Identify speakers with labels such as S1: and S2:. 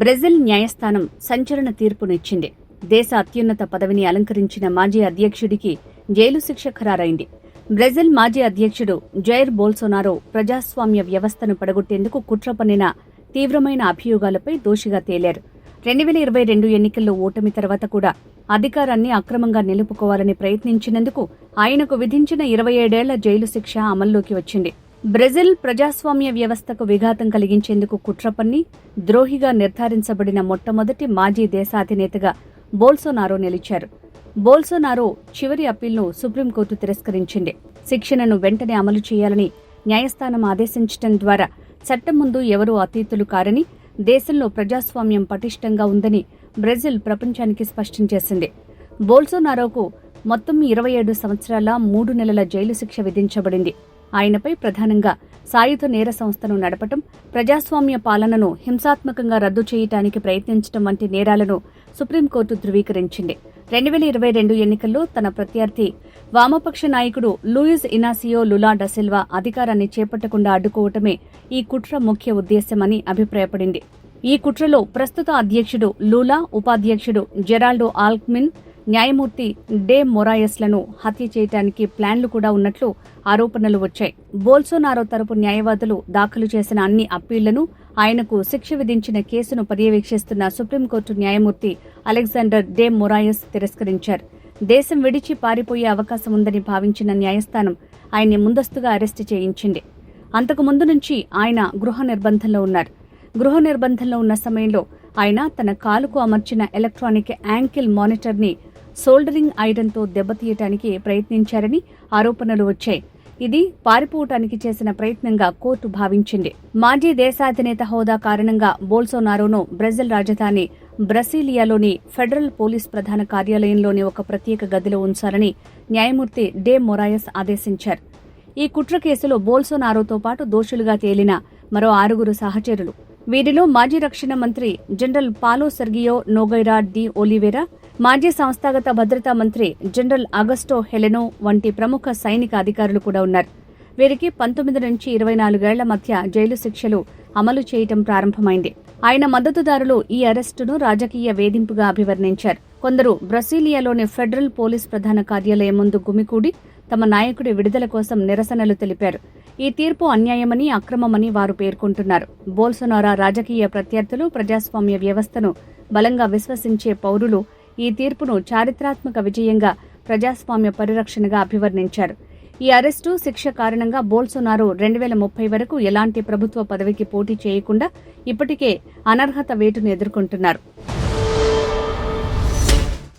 S1: Brazil న్యాయస్థానం సంచలన తీర్పునిచ్చింది. దేశ అత్యున్నత పదవిని అలంకరించిన మాజీ అధ్యక్షుడికి జైలు శిక్ష ఖరారైంది. బ్రెజిల్ మాజీ అధ్యక్షుడు జైర్ బోల్సోనారో ప్రజాస్వామ్య వ్యవస్థను పడగొట్టేందుకు కుట్ర పన్నిన తీవ్రమైన అభియోగాలపై దోషిగా తేలారు. రెండు వేల ఇరవై రెండు ఎన్నికల్లో ఓటమి తర్వాత కూడా అధికారాన్ని అక్రమంగా నిలుపుకోవాలని ప్రయత్నించినందుకు ఆయనకు విధించిన ఇరవై ఏడేళ్ళ జైలు శిక్ష అమల్లోకి వచ్చింది. బ్రెజిల్ ప్రజాస్వామ్య వ్యవస్థకు విఘాతం కలిగించేందుకు కుట్రపన్ని ద్రోహిగా నిర్ధారించబడిన మొట్టమొదటి మాజీ దేశాధినేతగా బోల్సోనారో నిలిచారు. బోల్సోనారో చివరి అప్పీల్ను సుప్రీంకోర్టు తిరస్కరించింది. శిక్షణను వెంటనే అమలు చేయాలని న్యాయస్థానం ఆదేశించడం ద్వారా చట్టం ముందు ఎవరూ అతీతులు కారని దేశంలో ప్రజాస్వామ్యం పటిష్టంగా ఉందని బ్రెజిల్ ప్రపంచానికి స్పష్టం చేసింది. బోల్సోనారోకు మొత్తం ఇరవై ఏడు సంవత్సరాల మూడు నెలల జైలు శిక్ష విధించబడింది. ఆయనపై ప్రధానంగా సాయుధ నేర సంస్థను నడపటం ప్రజాస్వామ్య పాలనను హింసాత్మకంగా రద్దు చేయటానికి ప్రయత్నించడం వంటి నేరాలను సుప్రీంకోర్టు ధృవీకరించింది. రెండు వేల ఇరవై రెండు ఎన్నికల్లో తన ప్రత్యర్థి వామపక్ష నాయకుడు లూయిస్ ఇనాసియో లులా డసిల్వా అధికారాన్ని చేపట్టకుండా అడ్డుకోవటమే ఈ కుట్ర ముఖ్య ఉద్దేశ్యమని అభిప్రాయపడింది. ఈ కుట్రలో ప్రస్తుత అధ్యక్షుడు లూలా ఉపాధ్యక్షుడు జెరాల్డో ఆల్క్మిన్ న్యాయమూర్తి డే మొరాయస్లను హత్య చేయడానికి ప్లాన్లు కూడా ఉన్నట్లు ఆరోపణలు వచ్చాయి. బోల్సోనారో తరపు న్యాయవాదులు దాఖలు చేసిన అన్ని అప్పీళ్ళను ఆయనకు శిక్ష విధించిన కేసును పర్యవేక్షిస్తున్న సుప్రీంకోర్టు న్యాయమూర్తి అలెగ్జాండర్ డే మొరాయస్ తిరస్కరించారు. దేశం విడిచి పారిపోయే అవకాశం ఉందని భావించిన న్యాయస్థానం ఆయన్ని ముందస్తుగా అరెస్టు చేయించింది. అంతకు ముందు నుంచి ఆయన గృహ నిర్బంధంలో ఉన్నారు. గృహ నిర్బంధంలో ఉన్న సమయంలో ఆయన తన కాలుకు అమర్చిన ఎలక్ట్రానిక్ యాంకిల్ మానిటర్ని సోల్డరింగ్ ఐరన్తో దెబ్బతీయటానికి ప్రయత్నించారని ఆరోపణలు వచ్చాయి. ఇది పారిపోవటానికి చేసిన ప్రయత్నంగా కోర్టు భావించింది. మాజీ దేశాధినేత హోదా కారణంగా బోల్సోనారోను బ్రెజిల్ రాజధాని బ్రసీలియాలోని ఫెడరల్ పోలీస్ ప్రధాన కార్యాలయంలోని ఒక ప్రత్యేక గదిలో ఉంచాలని న్యాయమూర్తి డే మొరాయస్ ఆదేశించారు. ఈ కుట్ర కేసులో బోల్సోనారోతో పాటు దోషులుగా తేలిన మరో ఆరుగురు సహచరులు. వీరిలో మాజీ రక్షణ మంత్రి general Paulo Sergio Nogueira de Oliveira మాజీ సంస్థాగత భద్రతా మంత్రి జనరల్ అగస్టో హెలెనో వంటి ప్రముఖ సైనిక అధికారులు కూడా ఉన్నారు. వీరికి పంతొమ్మిది నుంచి ఇరవై నాలుగేళ్ళ మధ్య జైలు శిక్షలు అమలు చేయటం ప్రారంభమైంది. ఆయన మద్దతుదారులు ఈ అరెస్టును రాజకీయ వేధింపుగా అభివర్ణించారు. కొందరు బ్రసీలియాలోని ఫెడరల్ పోలీస్ ప్రధాన కార్యాలయం ముందు గుమికూడి తమ నాయకుడి విడుదల కోసం నిరసనలు తెలిపారు. ఈ తీర్పు అన్యాయమని అక్రమమని వారు పేర్కొంటున్నారు. బోల్సొనారా రాజకీయ ప్రత్యర్థులు ప్రజాస్వామ్య వ్యవస్థను బలంగా విశ్వసించే పౌరులు ఈ తీర్పును చారిత్రాత్మక విజయంగా ప్రజాస్వామ్య పరిరక్షణగా అభివర్ణించారు. ఈ అరెస్టు శిక్ష కారణంగా బోల్సొనారో రెండు వేల ముప్పై వరకు ఎలాంటి ప్రభుత్వ పదవికి పోటీ చేయకుండా ఇప్పటికే అనర్హత వేటును ఎదుర్కొంటున్నారు.